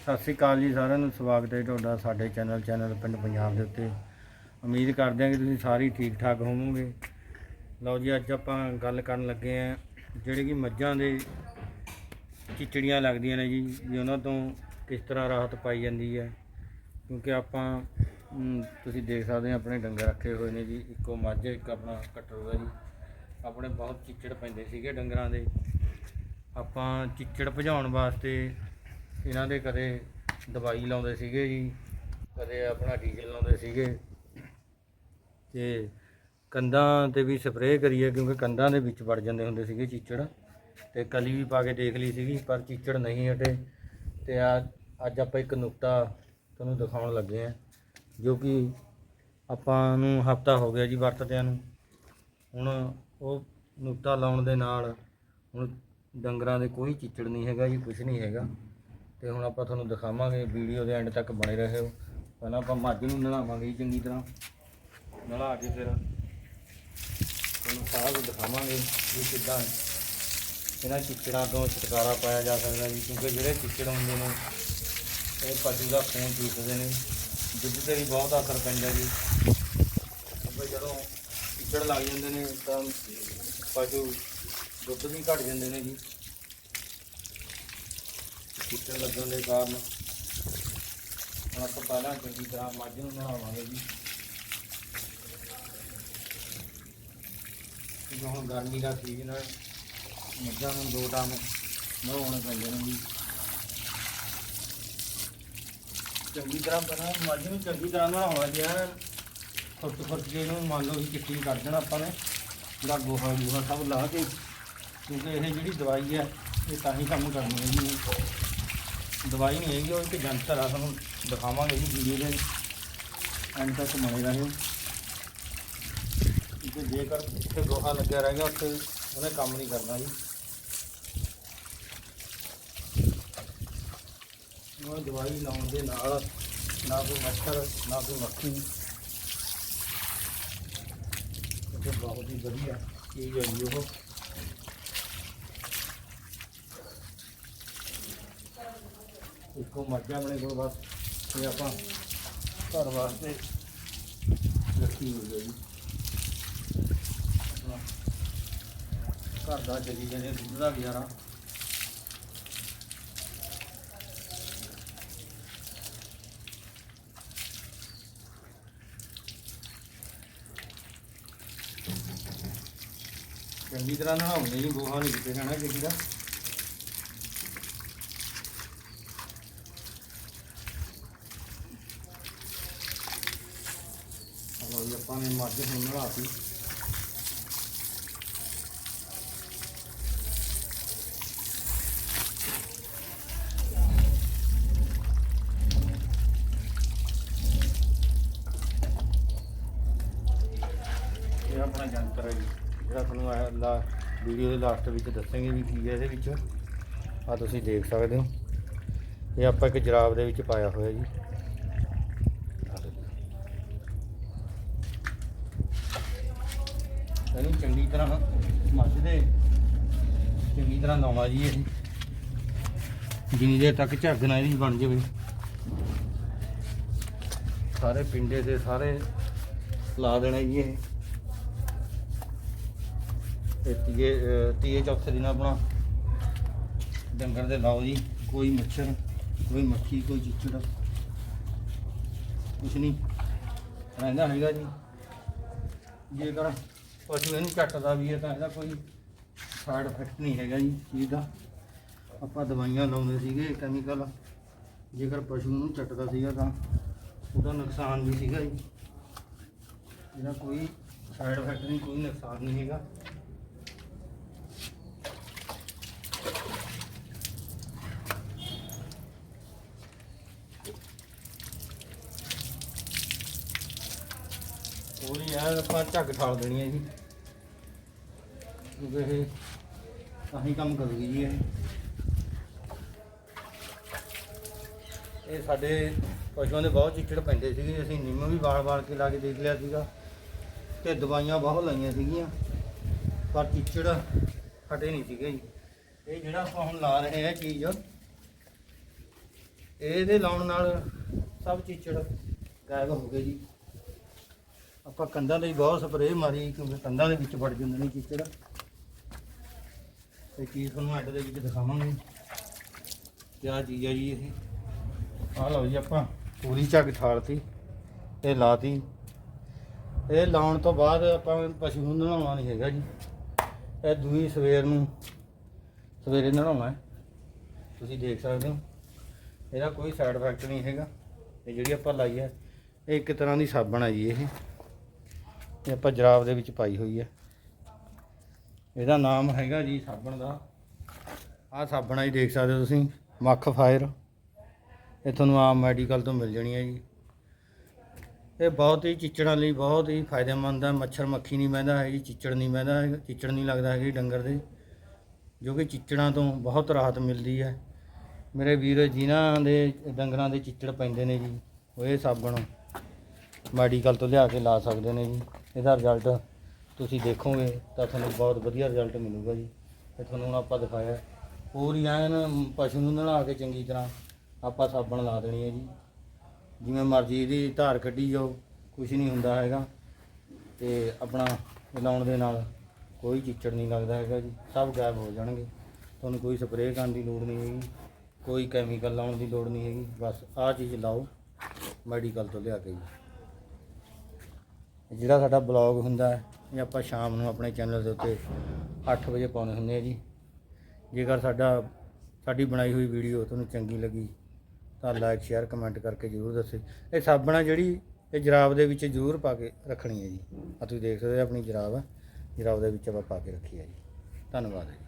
ਸਤਿ ਸ੍ਰੀ ਅਕਾਲ ਜੀ ਸਾਰਿਆਂ ਨੂੰ, ਸਵਾਗਤ ਹੈ ਤੁਹਾਡਾ ਸਾਡੇ ਚੈਨਲ ਚੈਨਲ ਪਿੰਡ ਪੰਜਾਬ ਦੇ ਉੱਤੇ। ਉਮੀਦ ਕਰਦੇ ਹਾਂ ਕਿ ਤੁਸੀਂ ਸਾਰੇ ਠੀਕ ਠਾਕ ਹੋਵੋਗੇ। ਲਓ ਜੀ, ਅੱਜ ਆਪਾਂ ਗੱਲ ਕਰਨ ਲੱਗੇ ਆਂ ਜਿਹੜੇ ਕਿ ਮੱਝਾਂ ਦੇ ਚਿਚੜੀਆਂ ਲੱਗਦੀਆਂ ਨੇ ਜੀ, ਵੀ ਉਹਨਾਂ ਤੋਂ ਕਿਸ ਤਰ੍ਹਾਂ ਰਾਹਤ ਪਾਈ ਜਾਂਦੀ ਹੈ। ਕਿਉਂਕਿ ਆਪਾਂ ਤੁਸੀਂ ਦੇਖ ਸਕਦੇ ਹੋ ਆਪਣੇ ਡੰਗਰ ਰੱਖੇ ਹੋਏ ਨੇ ਜੀ, ਇੱਕੋ ਮੱਝ, ਇੱਕ ਆਪਣਾ ਕੱਟਰ ਹੋਗਾ ਜੀ। ਆਪਣੇ ਬਹੁਤ ਚਿੱਚੜ ਪੈਂਦੇ ਸੀਗੇ ਡੰਗਰਾਂ ਦੇ। ਆਪਾਂ ਚਿੱਚੜ ਭਜਾਉਣ ਵਾਸਤੇ ਇਹਨਾਂ ਦੇ ਕਦੇ ਦਵਾਈ ਲਾਉਂਦੇ ਸੀਗੇ ਜੀ ਕਦੇ ਆਪਣਾ ਡੀਜ਼ਲ ਲਾਉਂਦੇ ਸੀਗੇ। ਤੇ ਕੰਧਾਂ ਤੇ ਵੀ ਸਪਰੇਅ ਕਰੀਏ ਕਿਉਂਕਿ ਕੰਧਾਂ ਦੇ ਵਿੱਚ ਵੜ ਜਾਂਦੇ ਹੁੰਦੇ ਸੀਗੇ ਚੀਚੜ। ਤੇ ਕਲੀ ਵੀ ਪਾ ਕੇ ਦੇਖ ਲਈ ਸੀਗੀ, ਪਰ ਚੀਚੜ ਨਹੀਂ ਹਟੇ। ਤੇ ਆ, ਅੱਜ ਆਪਾਂ ਇੱਕ ਨੁਕਤਾ ਤੁਹਾਨੂੰ ਦਿਖਾਉਣ ਲੱਗੇ ਆ ਜੋ ਕਿ ਆਪਾਂ ਨੂੰ ਹਫਤਾ ਹੋ ਗਿਆ ਜੀ ਵਰਤਦਿਆਂ ਨੂੰ। ਹੁਣ ਉਹ ਨੁਕਤਾ ਲਾਉਣ ਦੇ ਨਾਲ ਹੁਣ ਡੰਗਰਾਂ ਦੇ ਕੋਈ ਚਿੱਚੜ ਨਹੀਂ ਹੈਗਾ ਜੀ ਕੁਝ ਨਹੀਂ ਹੈਗਾ। ਤੇ ਹੁਣ ਆਪਾਂ ਤੁਹਾਨੂੰ ਦਿਖਾਵਾਂਗੇ ਵੀਡੀਓ ਦੇ ਐਂਡ ਤੱਕ ਬਣੇ ਰਹੋ। ਪਹਿਲਾਂ ਆਪਾਂ ਮੱਝ ਨੂੰ ਨਲਾਵਾਂਗੇ ਜੀ ਚੰਗੀ ਤਰ੍ਹਾਂ। ਨਲਾ ਕੇ ਫਿਰ ਤੁਹਾਨੂੰ ਸਾਰਾ ਕੁਝ ਦਿਖਾਵਾਂਗੇ ਵੀ ਕਿੱਦਾਂ ਇਹਨਾਂ ਚਿੱਚੜਾਂ ਤੋਂ ਛੁਟਕਾਰਾ ਪਾਇਆ ਜਾ ਸਕਦਾ ਜੀ, ਕਿਉਂਕਿ ਜਿਹੜੇ ਚਿੱਚੜ ਹੁੰਦੇ ਨੇ, ਇਹ ਪਸ਼ੂ ਦਾ ਖੂਨ ਚੂਸਦੇ ਨੇ। ਦੁੱਧ ਤੇ ਵੀ ਬਹੁਤ ਅਸਰ ਪੈਂਦਾ ਜੀ। ਕਿਉਂਕਿ ਜਦੋਂ ਚਿੱਚੜ ਲੱਗ ਜਾਂਦੇ ਨੇ ਤਾਂ ਪਸ਼ੂ ਦੁੱਧ ਵੀ ਘਟ ਜਾਂਦੇ ਨੇ ਜੀ। ਚਿੱਟੇ ਲੱਗਣ ਦੇ ਕਾਰਨ ਹੁਣ ਆਪਾਂ ਪਹਿਲਾਂ ਚੰਗੀ ਤਰ੍ਹਾਂ ਮੱਝ ਨੂੰ ਨਹਾਵਾਂਗੇ ਜੀ। ਕਿਉਂਕਿ ਹੁਣ ਗਰਮੀ ਦਾ ਸੀਜ਼ਨ ਹੈ ਮੱਝਾਂ ਨੂੰ ਦੋ ਟਾਈਮ ਨਹਾਉਣੇ ਪੈਂਦੇ ਨੇ ਜੀ। ਚੰਗੀ ਤਰ੍ਹਾਂ ਪਹਿਲਾਂ ਮੱਝ ਨੂੰ ਚੰਗੀ ਤਰ੍ਹਾਂ ਨਹਾਉਣਾ ਜੀ ਐਨ ਫੁੱਟ ਫੁੱਟ ਕੇ ਇਹਨੂੰ ਮੰਨ ਲਓ ਵੀ ਚਿੱਟੀ ਕਰ ਦੇਣਾ ਆਪਾਂ ਨੇ ਜਿਹੜਾ ਗੋਹਾ ਗੋਹਾ ਸਭ ਲਾ ਕੇ, ਕਿਉਂਕਿ ਇਹ ਜਿਹੜੀ ਦਵਾਈ ਹੈ ਇਹ ਤਾਂ ਹੀ ਕੰਮ ਕਰਨੀ ਹੈ ਜੀ। ਦਵਾਈ ਨਹੀਂ ਹੈਗੀ, ਉਹ ਇੱਕ ਜੰਤਰ ਆ, ਤੁਹਾਨੂੰ ਦਿਖਾਵਾਂਗੇ ਜੀ ਵੀਡੀਓ ਦੇ ਐਂਡ ਤੱਕ ਬਣੇ ਰਹੋ। ਕਿ ਜੇਕਰ ਇੱਥੇ ਗੋਹਾ ਲੱਗਿਆ ਰਹਿ ਗਿਆ, ਉੱਥੇ ਉਹਨੇ ਕੰਮ ਨਹੀਂ ਕਰਨਾ ਜੀ। ਉਹ ਦਵਾਈ ਲਾਉਣ ਦੇ ਨਾਲ ਨਾ ਕੋਈ ਮੱਛਰ, ਨਾ ਕੋਈ ਮੱਖੀ। ਇਹ ਬਹੁਤ ਹੀ ਵਧੀਆ ਚੀਜ਼ ਹੈ ਜੀ ਉਹ। ਇੱਕੋ ਮੱਝ ਆਪਣੇ ਕੋਲ ਬਸ, ਤੇ ਆਪਾਂ ਘਰ ਵਾਸਤੇ ਰੱਖੀ ਹੋਈ ਹੈ ਜੀ। ਆਪਣਾ ਘਰ ਦਾ ਜਗੀ ਜਾਂਦੇ ਦੁੱਧ ਦਾ ਗੁਜ਼ਾਰਾ। ਚੰਗੀ ਤਰ੍ਹਾਂ ਨਹਾਉਂਦੇ ਜੀ, ਗੋਹਾ ਨਹੀਂ ਕਿਤੇ ਜਾਣਾ ਕਿਸੇ ਦਾ। ਲਓ ਜੀ ਮੱਝ ਹੁਣ ਨਲਾਤੀ ਇਹ ਆਪਣਾ ਜੰਤਰ ਹੈ ਜੀ। ਜਿਹੜਾ ਤੁਹਾਨੂੰ ਇਹ ਲਾ ਵੀਡੀਓ ਦੇ ਲਾਸਟ ਵਿੱਚ ਦੱਸਾਂਗੇ ਵੀ ਕੀ ਹੈ ਇਹਦੇ ਵਿੱਚ। ਆ ਤੁਸੀਂ ਦੇਖ ਸਕਦੇ ਹੋ। ਇਹ ਆਪਾਂ ਇੱਕ ਜਰਾਬ ਦੇ ਵਿੱਚ ਪਾਇਆ ਹੋਇਆ ਜੀ ਆਹ ਦੇਖੋ। ਇਹਨੂੰ ਚੰਗੀ ਤਰ੍ਹਾਂ ਮੱਝ ਦੇ ਚੰਗੀ ਤਰ੍ਹਾਂ ਲਾਉਣਾ ਜੀ ਇਹ। ਜਿੰਨੀ ਦੇਰ ਤੱਕ ਝੱਗ ਨਾ ਇਹਦੀ ਬਣ ਜਾਵੇ। ਸਾਰੇ ਪਿੰਡੇ ਦੇ ਸਾਰੇ ਲਾ ਦੇਣਾ ਜੀ ਇਹ। ਤੇ ਤੀਏ ਤੀਏ ਚੌਥੇ ਦਿਨ ਆਪਣਾ ਡੰਗਰ ਦੇ ਲਾਓ ਜੀ। ਕੋਈ ਮੱਛਰ, ਕੋਈ ਮੱਖੀ, ਕੋਈ ਚਿੱਚੜ। ਕੁਛ ਨਹੀਂ ਰਹਿੰਦਾ ਹੈਗਾ ਜੀ। ਜੇਕਰ ਪਸ਼ੂ ਇਹਨੂੰ ਕੱਟਦਾ ਵੀ ਹੈ ਤਾਂ ਇਹਦਾ ਕੋਈ ਸਾਈਡ ਇਫੈਕਟ ਨਹੀਂ ਹੈਗਾ ਜੀ ਚੀਜ਼ ਦਾ। ਆਪਾਂ ਦਵਾਈਆਂ ਲਾਉਂਦੇ ਸੀਗੇ ਕੈਮੀਕਲ ਜੇਕਰ ਪਸ਼ੂ ਨੂੰ ਚੱਟਦਾ ਸੀਗਾ ਤਾਂ ਉਹਦਾ ਨੁਕਸਾਨ ਵੀ ਸੀਗਾ ਜੀ। ਇਹਦਾ ਕੋਈ ਸਾਈਡ ਇਫੈਕਟ ਨਹੀਂ, ਕੋਈ ਨੁਕਸਾਨ ਨਹੀਂ ਹੈਗਾ। ਉਹਦੀ ਆ ਆਪਾਂ ਝੱਗ ਠਾਲ ਦੇਣੀ ਹੈ ਜੀ। ਕਿਉਂਕਿ ਇਹ ਤਾਂ ਹੀ ਕੰਮ ਕਰੂਗੀ ਜੀ ਇਹ। ਇਹ ਸਾਡੇ ਪਸ਼ੂਆਂ ਦੇ ਬਹੁਤ ਚਿੱਚੜ ਪੈਂਦੇ ਸੀਗੇ ਅਸੀਂ ਨਿੰਮ ਵੀ ਵਾਲ-ਵਾਲ ਕੇ ਲਾ ਕੇ ਦੇਖ ਲਿਆ ਸੀਗਾ ਤੇ ਦਵਾਈਆਂ ਬਹੁਤ ਲਾਈਆਂ ਸੀਗੀਆਂ, ਪਰ ਚਿੱਚੜ ਹਟੇ ਨਹੀਂ ਸੀਗੇ ਜੀ। ਇਹ ਜਿਹੜਾ ਆਪਾਂ ਹੁਣ ਲਾ ਰਹੇ ਹਾਂ ਚੀਜ਼, ਇਹਦੇ ਲਾਉਣ ਨਾਲ ਸਭ ਚਿੱਚੜ ਗਾਇਬ ਹੋ ਗਏ ਜੀ। ਆਪਾਂ ਕੰਧਾਂ ਲਈ ਬਹੁਤ ਸਪਰੇਅ ਮਾਰੀ ਕਿਉਂਕਿ ਕੰਧਾਂ ਦੇ ਵਿੱਚ ਵੜ ਜਾਂਦੇ ਨੇ ਚਿੱਚੜ। ਤੇ ਚੀਜ਼ ਤੁਹਾਨੂੰ ਐਡ ਦੇ ਵਿੱਚ ਦਿਖਾਵਾਂਗੇ। ਕਿਆ ਚੀਜ਼ ਹੈ ਜੀ ਇਹ? ਆਹ ਲਓ ਜੀ ਆਪਾਂ ਪੂਰੀ ਝੱਗ ਠਾਲਤੀ ਇਹ ਲਾਤੀ। ਇਹ ਲਾਉਣ ਤੋਂ ਬਾਅਦ ਆਪਾਂ ਪਸ਼ੂ ਨੂੰ ਨਹਾਉਣਾ ਨਹੀਂ ਹੈਗਾ ਜੀ। ਇਹ ਦੂਈ ਸਵੇਰ ਨੂੰ, ਸਵੇਰੇ ਨਹਾਉਣਾ ਤੁਸੀਂ ਦੇਖ ਸਕਦੇ ਹੋ। ਇਹਦਾ ਕੋਈ ਸਾਈਡ ਇਫੈਕਟ ਨਹੀਂ ਹੈਗਾ। ਇਹ ਜਿਹੜੀ ਆਪਾਂ ਲਾਈ ਹੈ, ਇਹ ਇੱਕ ਤਰ੍ਹਾਂ ਦੀ ਸਾਬਣ ਹੈ ਜੀ ਇਹ। ਇਹ ਆਪਾਂ ਜਰਾਬ ਦੇ ਵਿੱਚ ਪਾਈ ਹੋਈ ਹੈ। ਇਹਦਾ ਨਾਮ ਹੈਗਾ ਜੀ ਸਾਬਣ ਦਾ। ਆਹ ਸਾਬਣ ਆ ਜੀ ਦੇਖ ਸਕਦੇ ਹੋ ਤੁਸੀਂ, ਮੱਖ ਫਾਇਰ। ਇਹ ਤੁਹਾਨੂੰ ਆਮ ਮੈਡੀਕਲ ਤੋਂ ਮਿਲ ਜਾਣੀ ਹੈ ਜੀ। ਇਹ ਬਹੁਤ ਹੀ ਚਿੱਚੜਾਂ ਲਈ ਬਹੁਤ ਹੀ ਫਾਇਦੇਮੰਦ ਹੈ। ਮੱਛਰ ਮੱਖੀ ਨਹੀਂ ਬਹਿੰਦਾ ਹੈ ਜੀ, ਚਿੱਚੜ ਨਹੀਂ ਬਹਿੰਦਾ ਹੈਗਾ, ਚਿੱਚੜ ਨਹੀਂ ਲੱਗਦਾ ਹੈਗਾ ਡੰਗਰ ਦੇ। ਜੋ ਕਿ ਚਿੱਚੜਾਂ ਤੋਂ ਬਹੁਤ ਰਾਹਤ ਮਿਲਦੀ ਹੈ। ਮੇਰੇ ਵੀਰ ਜਿਨ੍ਹਾਂ ਦੇ ਡੰਗਰਾਂ ਦੇ ਚਿੱਚੜ ਪੈਂਦੇ ਨੇ ਜੀ, ਉਹ ਇਹ ਸਾਬਣ ਮੈਡੀਕਲ ਤੋਂ ਲਿਆ ਕੇ ਲਾ ਸਕਦੇ ਨੇ ਜੀ। ਇਹਦਾ ਰਿਜ਼ਲਟ ਤੁਸੀਂ ਦੇਖੋਗੇ ਤਾਂ ਤੁਹਾਨੂੰ ਬਹੁਤ ਵਧੀਆ ਰਿਜ਼ਲਟ ਮਿਲੂਗਾ ਜੀ। ਤੇ ਤੁਹਾਨੂੰ ਹੁਣ ਆਪਾਂ ਦਿਖਾਇਆ ਪੂਰੀ ਐਨ ਪਸ਼ੂ ਨੂੰ ਨਲਾ ਕੇ ਚੰਗੀ ਤਰ੍ਹਾਂ ਆਪਾਂ ਸਾਬਣ ਲਾ ਦੇਣੀ ਹੈ ਜੀ। ਜਿਵੇਂ ਮਰਜ਼ੀ ਇਹਦੀ ਧਾਰ ਕੱਢੀ ਜਾਓ ਕੁਝ ਨਹੀਂ ਹੁੰਦਾ ਹੈਗਾ। ਤੇ ਆਪਣਾ ਲਾਉਣ ਦੇ ਨਾਲ ਕੋਈ ਚਿੱਚੜ ਨਹੀਂ ਲੱਗਦਾ ਹੈਗਾ ਜੀ। ਸਭ ਗਾਇਬ ਹੋ ਜਾਣਗੇ। ਤੁਹਾਨੂੰ ਕੋਈ ਸਪਰੇਅ ਕਰਨ ਦੀ ਲੋੜ ਨਹੀਂ ਹੈਗੀ, ਕੋਈ ਕੈਮੀਕਲ ਲਾਉਣ ਦੀ ਲੋੜ ਨਹੀਂ ਹੈਗੀ। ਬਸ ਆਹ ਚੀਜ਼ ਲਾਓ ਮੈਡੀਕਲ ਤੋਂ ਲਿਆ ਕੇ ਜੀ। ਜਿਹੜਾ ਸਾਡਾ ਬਲੌਗ ਹੁੰਦਾ ਹੈ, ਇਹ ਆਪਾਂ ਸ਼ਾਮ ਨੂੰ ਆਪਣੇ ਚੈਨਲ ਦੇ ਉੱਤੇ 8 ਵਜੇ ਪਾਉਂਦੇ ਹੁੰਦੇ ਆ ਜੀ। ਜੇਕਰ ਸਾਡਾ, ਸਾਡੀ ਬਣਾਈ ਹੋਈ ਵੀਡੀਓ ਤੁਹਾਨੂੰ ਚੰਗੀ ਲੱਗੀ, ਤਾਂ ਲਾਈਕ ਸ਼ੇਅਰ ਕਮੈਂਟ ਕਰਕੇ ਜ਼ਰੂਰ ਦੱਸਿਓ ਇਹ ਸਾਬਣ ਆ ਜਿਹੜੀ, ਇਹ ਜਰਾਬ ਦੇ ਵਿੱਚ ਜ਼ਰੂਰ ਪਾ ਕੇ ਰੱਖਣੀ ਹੈ ਜੀ। ਆ ਤੁਸੀਂ ਦੇਖ ਸਕਦੇ ਹੋ ਆਪਣੀ ਜਰਾਬ ਹੈ ਜਰਾਬ ਦੇ ਵਿੱਚ ਆਪਾਂ ਪਾ ਕੇ ਰੱਖੀ ਹੈ ਜੀ। ਧੰਨਵਾਦ ਜੀ।